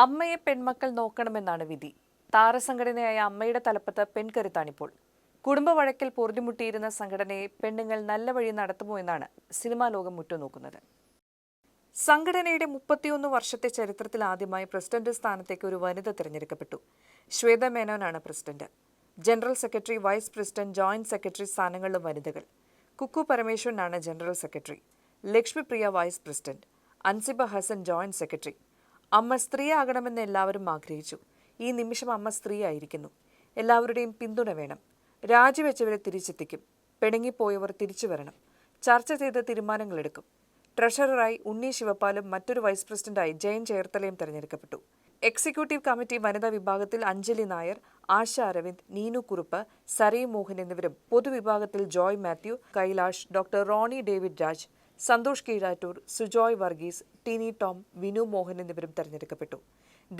അമ്മയെ പെൺമക്കൾ നോക്കണമെന്നാണ് വിധി. താരസംഘടനയായ അമ്മയുടെ തലപ്പത്ത് പെൺകരുത്താണിപ്പോൾ. കുടുംബ വഴക്കിൽ പൊറുതിമുട്ടിയിരുന്ന സംഘടനയെ പെണ്ണുങ്ങൾ നല്ല വഴി നടത്തുമോ എന്നാണ് സിനിമാ ലോകം ഉറ്റുനോക്കുന്നത്. സംഘടനയുടെ മുപ്പത്തിയൊന്ന് വർഷത്തെ ചരിത്രത്തിൽ ആദ്യമായി പ്രസിഡന്റ് സ്ഥാനത്തേക്ക് ഒരു വനിത തിരഞ്ഞെടുക്കപ്പെട്ടു. Shweta മേനോനാണ് president. General secretary vice president joint secretary സ്ഥാനങ്ങളിലും വനിതകൾ. Kukku പരമേശ്വരനാണ് general secretary. Lakshmipriya vice president. Ansiba Hassan joint secretary. AMMA സ്ത്രീ ആകണമെന്ന് എല്ലാവരും ആഗ്രഹിച്ചു. ഈ നിമിഷം അമ്മ സ്ത്രീ ആയിരിക്കുന്നു എല്ലാവരുടെയും പിന്തുണ വേണം. രാജിവെച്ചവരെ തിരിച്ചെത്തിക്കും. പിണങ്ങിപ്പോയവർ തിരിച്ചു വരണം. ചർച്ച ചെയ്ത് തീരുമാനങ്ങളെടുക്കും. ട്രഷററായി ഉണ്ണി ശിവപാലും മറ്റൊരു വൈസ് പ്രസിഡന്റായി ജയൻ ചേർത്തലയും തെരഞ്ഞെടുക്കപ്പെട്ടു. എക്സിക്യൂട്ടീവ് കമ്മിറ്റി വനിതാ വിഭാഗത്തിൽ അഞ്ജലി നായർ ആശ അരവിന്ദ് നീനു കുറുപ്പ് സരയ് മോഹൻ എന്നിവരും പൊതുവിഭാഗത്തിൽ ജോയ് മാത്യു കൈലാഷ് ഡോക്ടർ റോണി ഡേവിഡ് രാജ് സന്തോഷ് കീഴാറ്റൂർ സുജോയ് വർഗീസ് ടിനി ടോം വിനു മോഹൻ എന്നിവരും തെരഞ്ഞെടുക്കപ്പെട്ടു.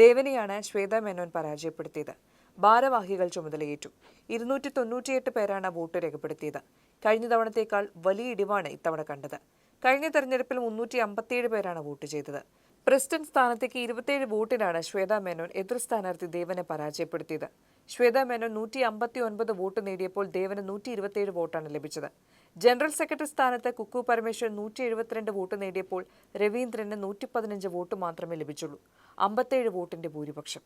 ദേവനെയാണ് ശ്വേത മേനോൻ പരാജയപ്പെടുത്തിയത്. ഭാരവാഹികൾ ചുമതലയേറ്റു. ഇരുന്നൂറ്റി തൊണ്ണൂറ്റിയെട്ട് പേരാണ് വോട്ട് രേഖപ്പെടുത്തിയത്. കഴിഞ്ഞ തവണത്തേക്കാൾ വലിയ ഇടിവാണ് ഇത്തവണ കണ്ടത്. കഴിഞ്ഞ തെരഞ്ഞെടുപ്പിൽ മുന്നൂറ്റി അമ്പത്തിയേഴ് പേരാണ് വോട്ട് ചെയ്തത്. പ്രസിഡന്റ് സ്ഥാനത്തേക്ക് ഇരുപത്തിയേഴ് വോട്ടിനാണ് ശ്വേത മേനോൻ എതിർ സ്ഥാനാർത്ഥി ദേവനെ പരാജയപ്പെടുത്തിയത്. ശ്വേത മേനോൻ നൂറ്റി അമ്പത്തി ഒൻപത് വോട്ട് നേടിയപ്പോൾ ദേവന് നൂറ്റി ഇരുപത്തിയേഴ് വോട്ടാണ് ലഭിച്ചത്. ജനറൽ സെക്രട്ടറി സ്ഥാനത്ത് കുക്കു പരമേശ്വരൻ നൂറ്റി എഴുപത്തിരണ്ട് വോട്ട് നേടിയപ്പോൾ രവീന്ദ്രന് നൂറ്റി പതിനഞ്ച് വോട്ട് മാത്രമേ ലഭിച്ചുള്ളൂ. അമ്പത്തേഴ് വോട്ടിന്റെ ഭൂരിപക്ഷം.